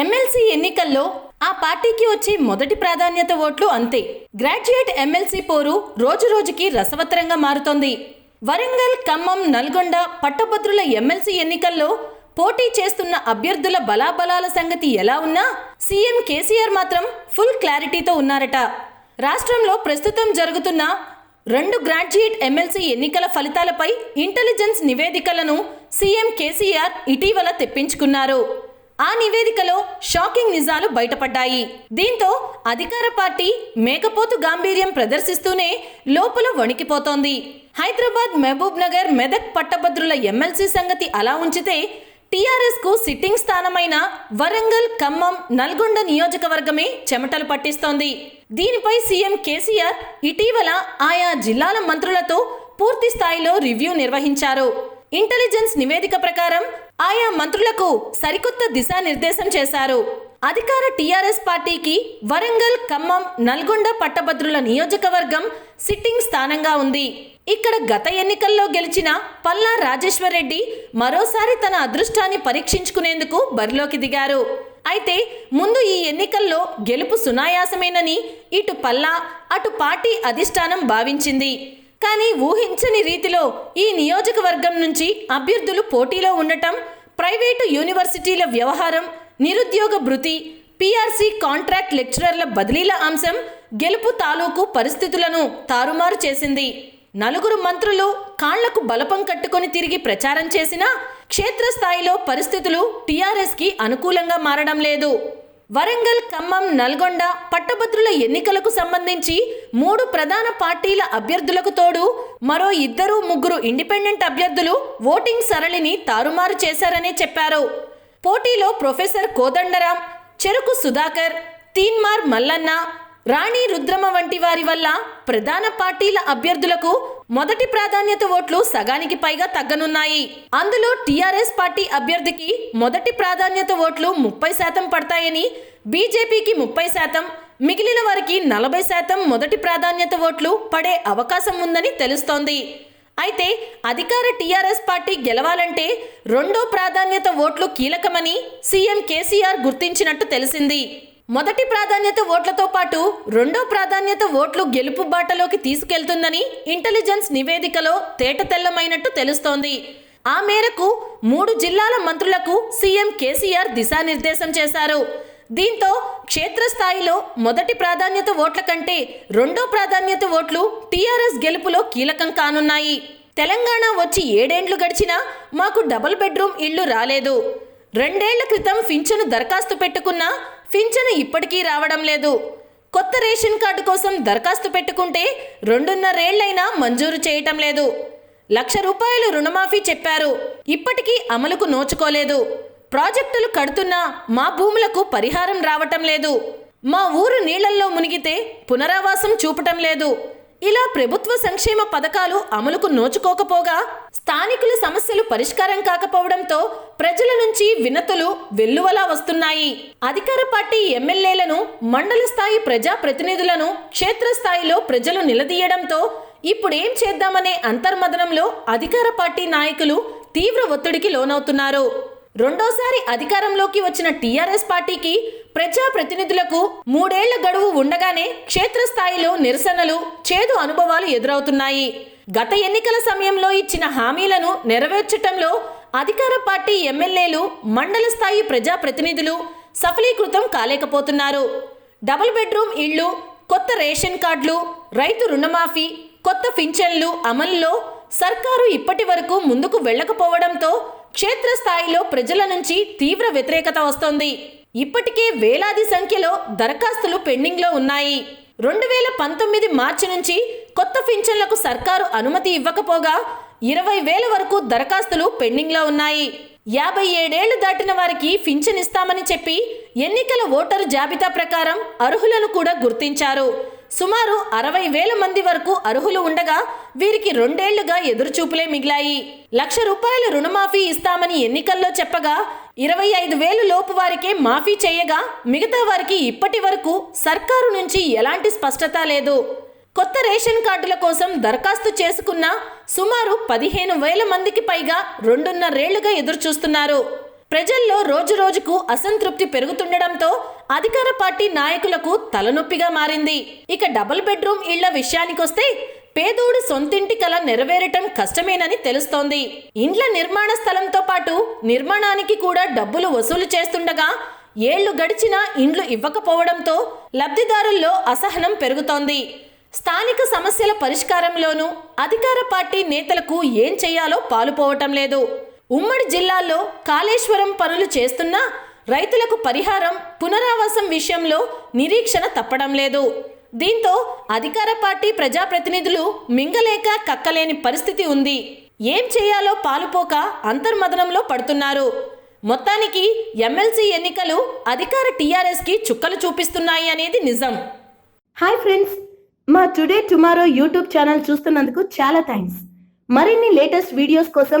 MLC ఎన్నికల్లో ఆ పార్టీకి వచ్చే మొదటి ప్రాధాన్యత ఓట్లు అంతే. గ్రాడ్యుయేట్ ఎమ్మెల్సీ పోరు రోజు రోజుకి రసవత్తరంగా మారుతోంది. వరంగల్ ఖమ్మం నల్గొండ పట్టభద్రుల ఎమ్మెల్సీ ఎన్నికల్లో పోటీ చేస్తున్న అభ్యర్థుల బలాబలాల సంగతి ఎలా ఉన్నా సీఎం కేసీఆర్ మాత్రం ఫుల్ క్లారిటీతో ఉన్నారట. రాష్ట్రంలో ప్రస్తుతం జరుగుతున్న రెండు గ్రాడ్యుయేట్ ఎమ్మెల్సీ ఎన్నికల ఫలితాలపై ఇంటెలిజెన్స్ నివేదికలను సీఎం కేసీఆర్ ఇటీవల తెప్పించుకున్నారు. ఆ నివేదికలో షాకింగ్ నిజాలు బయటపడ్డాయి. దీంతో అధికార పార్టీ మేకపోతు గాంభీర్యం ప్రదర్శిస్తూనే లోపల వణికిపోతోంది. హైదరాబాద్ మహబూబ్ నగర్ మెదక్ పట్టభద్రుల ఎమ్మెల్సీ సంగతి అలా ఉంచితే టీఆర్ఎస్కు సిట్టింగ్ స్థానమైన వరంగల్ ఖమ్మం నల్గొండ నియోజకవర్గమే చెమటలు పట్టిస్తోంది. దీనిపై సీఎం కేసీఆర్ ఇటీవల ఆయా జిల్లాల మంత్రులతో పూర్తి స్థాయిలో రివ్యూ నిర్వహించారు. ఇంటెలిజెన్స్ నివేదిక ప్రకారం ఆయా మంత్రులకు సరికొత్త దిశానిర్దేశం చేశారు. అధికార టీఆర్ఎస్ పార్టీకి వరంగల్ ఖమ్మం నల్గొండ పట్టభద్రుల నియోజకవర్గం సిట్టింగ్ స్థానంగా ఉంది. ఇక్కడ గత ఎన్నికల్లో గెలిచిన పల్లా రాజేశ్వర్ రెడ్డి మరోసారి తన అదృష్టాన్ని పరీక్షించుకునేందుకు బరిలోకి దిగారు. అయితే ముందు ఈ ఎన్నికల్లో గెలుపు సునాయాసమేనని ఇటు పల్లా అటు పార్టీ అధిష్టానం భావించింది. కానీ ఊహించని రీతిలో ఈ నియోజకవర్గం నుంచి అభ్యర్థులు పోటీలో ఉండటం ప్రైవేటు యూనివర్సిటీల వ్యవహారం నిరుద్యోగ భృతి పీఆర్సీ కాంట్రాక్ట్ లెక్చరర్ల బదిలీల అంశం గెలుపు తాలూకు పరిస్థితులను తారుమారు చేసింది. నలుగురు మంత్రులు కాళ్ళకు బలపం కట్టుకొని తిరిగి ప్రచారం చేసినా క్షేత్రస్థాయిలో పరిస్థితులు టీఆర్ఎస్కి అనుకూలంగా మారడం లేదు. వరంగల్ ఖమ్మం నల్గొండ పట్టభద్రుల ఎన్నికలకు సంబంధించి మూడు ప్రధాన పార్టీల అభ్యర్థులకు తోడు మరో ఇద్దరు ముగ్గురు ఇండిపెండెంట్ అభ్యర్థులు ఓటింగ్ సరళిని తారుమారు చేశారనే చెప్పారు. పోటీలో ప్రొఫెసర్ కోదండరాం చెరుకు సుధాకర్ తీన్మార్ మల్లన్న రాణి రుద్రమ వంటి వారి వల్ల ప్రధాన పార్టీల అభ్యర్థులకు మొదటి ప్రాధాన్యత ఓట్లు సగానికి పైగా తగ్గనున్నాయి. అందులో టీఆర్ఎస్ పార్టీ అభ్యర్థికి మొదటి ప్రాధాన్యత ఓట్లు ముప్పై శాతం పడతాయని బీజేపీకి ముప్పై శాతం మిగిలిన వారికి నలభై శాతం మొదటి ప్రాధాన్యత ఓట్లు పడే అవకాశం ఉందని తెలుస్తోంది. అయితే అధికార టీఆర్ఎస్ పార్టీ గెలవాలంటే రెండో ప్రాధాన్యత ఓట్లు కీలకమని సీఎం కేసీఆర్ గుర్తించినట్టు తెలిసింది. మొదటి ప్రాధాన్యత ఓట్లతో పాటు రెండో ప్రాధాన్యత ఓట్లు గెలుపు బాటలోకి తీసుకెళ్తుందని ఇంటెలిజెన్స్ నివేదికలో తేటతెల్లమైనట్టు తెలుస్తోంది. ఆ మేరకు మూడు జిల్లాల మంత్రులకు సీఎం కేసీఆర్ దిశానిర్దేశం చేశారు. దీంతో క్షేత్రస్థాయిలో మొదటి ప్రాధాన్యత ఓట్ల కంటే రెండో ప్రాధాన్యత ఓట్లు టీఆర్ఎస్ గెలుపులో కీలకం కానున్నాయి. తెలంగాణ వచ్చి ఏడేండ్లు గడిచినా మాకు డబుల్ బెడ్రూమ్ ఇళ్ళు రాలేదు. రెండేళ్ళ క్రితం ఫించను దరఖాస్తు పెట్టుకున్నా పింఛను ఇప్పటికీ రావడం లేదు. కొత్త రేషన్ కార్డు కోసం దరఖాస్తు పెట్టుకుంటే రెండున్నరేళ్ళైనా మంజూరు చేయటం లేదు. లక్ష రూపాయలు రుణమాఫీ చెప్పారు. ఇప్పటికీ అమలుకు నోచుకోలేదు. ప్రాజెక్టులు కడుతున్నా మా భూములకు పరిహారం రావటం లేదు. మా ఊరు నీళ్ళల్లో మునిగితే పునరావాసం చూపటం లేదు. ఇలా ప్రభుత్వ సంక్షేమ పథకాలు అమలుకు నోచుకోకపోగా స్థానికుల సమస్యలు పరిష్కారం కాకపోవడంతో ప్రజల నుంచి వినతులు వెల్లువలా వస్తున్నాయి. అధికార పార్టీ ఎమ్మెల్యేలను మండల స్థాయి ప్రజా ప్రతినిధులను క్షేత్రస్థాయిలో ప్రజలు నిలదీయడంతో ఇప్పుడేం చేద్దామనే అంతర్మదనంలో అధికార పార్టీ నాయకులు తీవ్ర ఒత్తిడికి లోనవుతున్నారు. రెండోసారి అధికారంలోకి వచ్చిన టీఆర్ఎస్ పార్టీకి ప్రజా ప్రతినిధులకు మూడేళ్ళ గడువు ఉండగానే క్షేత్రస్థాయిలో నిరసనలు చేదు అనుభవాలు ఎదురవుతున్నాయి. గత ఎన్నికల సమయంలో ఇచ్చిన హామీలను నెరవేర్చటంలో అధికార పార్టీ ఎమ్మెల్యేలు మండల స్థాయి ప్రజా ప్రతినిధులు సఫలీకృతం కాలేకపోతున్నారు. డబుల్ బెడ్రూమ్ ఇళ్ళు కొత్త రేషన్ కార్డులు రైతు రుణమాఫీ కొత్త పింఛన్లు అమలులో సర్కారు ఇప్పటి వరకు ముందుకు వెళ్ళకపోవడంతో క్షేత్రస్థాయిలో ప్రజల నుంచి తీవ్ర వ్యతిరేకత వస్తోంది. ఇప్పటికే వేలాది సంఖ్యలో దరఖాస్తులు పెండింగ్లో ఉన్నాయి. రెండు వేల పంతొమ్మిది మార్చి నుంచి కొత్త పింఛన్లకు సర్కారు అనుమతి ఇవ్వకపోగా ఇరవై వేల వరకు దరఖాస్తులు పెండింగ్లో ఉన్నాయి. యాభై ఏడేళ్ళు దాటిన వారికి పింఛన్ ఇస్తామని చెప్పి ఎన్నికల ఓటరు జాబితా ప్రకారం అర్హులను కూడా గుర్తించారు. సుమారు అరవై వేల మంది వరకు అర్హులు ఉండగా వీరికి రెండేళ్ళుగా ఎదురుచూపులే మిగిలాయి. లక్ష రూపాయల రుణమాఫీ ఇస్తామని ఎన్నికల్లో చెప్పగా ఇరవై ఐదు వేలు లోపు వారికే మాఫీ చేయగా మిగతా వారికి ఇప్పటి వరకు సర్కారు నుంచి ఎలాంటి స్పష్టత లేదు. కొత్త రేషన్ కార్డుల కోసం దరఖాస్తు చేసుకున్న సుమారు పదిహేను వేల మందికి పైగా రెండున్నరేళ్ళుగా ఎదురుచూస్తున్నారు. ప్రజల్లో రోజు రోజుకు అసంతృప్తి పెరుగుతుండడంతో అధికార పార్టీ నాయకులకు తలనొప్పిగా మారింది. ఇక డబుల్ బెడ్రూమ్ ఇళ్ళ విషయానికొస్తే పేదోడు సొంతింటి కల నెరవేరటం కష్టమేనని తెలుస్తోంది. ఇండ్ల నిర్మాణ స్థలంతో పాటు నిర్మాణానికి కూడా డబ్బులు వసూలు చేస్తుండగా ఏళ్ళు గడిచినా ఇండ్లు ఇవ్వకపోవడంతో లబ్ధిదారుల్లో అసహనం పెరుగుతోంది. స్థానిక సమస్యల పరిష్కారంలోనూ అధికార పార్టీ నేతలకు ఏం చేయాలో పాలుపోవటం లేదు. ఉమ్మడి జిల్లాల్లో కాళేశ్వరం పనులు చేస్తున్నా రైతులకు పరిహారం పునరావాసం విషయంలో నిరీక్షణ తప్పడం లేదు. దీంతో అధికార పార్టీ ప్రజాప్రతినిధులు మింగలేక కక్కలేని పరిస్థితి ఉంది. ఏం చేయాలో పాలుపోక అంతర్మదనంలో పడుతున్నారు. మొత్తానికి ఎమ్మెల్సీ ఎన్నికలు అధికార టీఆర్ఎస్కి చుక్కలు చూపిస్తున్నాయి అనేది నిజం. హాయ్ ఫ్రెండ్స్ మా టుడే టుమారో యూట్యూబ్ ఛానల్ చూస్తున్నందుకు చాలా థ్యాంక్స్. మరిన్ని లేటెస్ట్ వీడియోస్ కోసం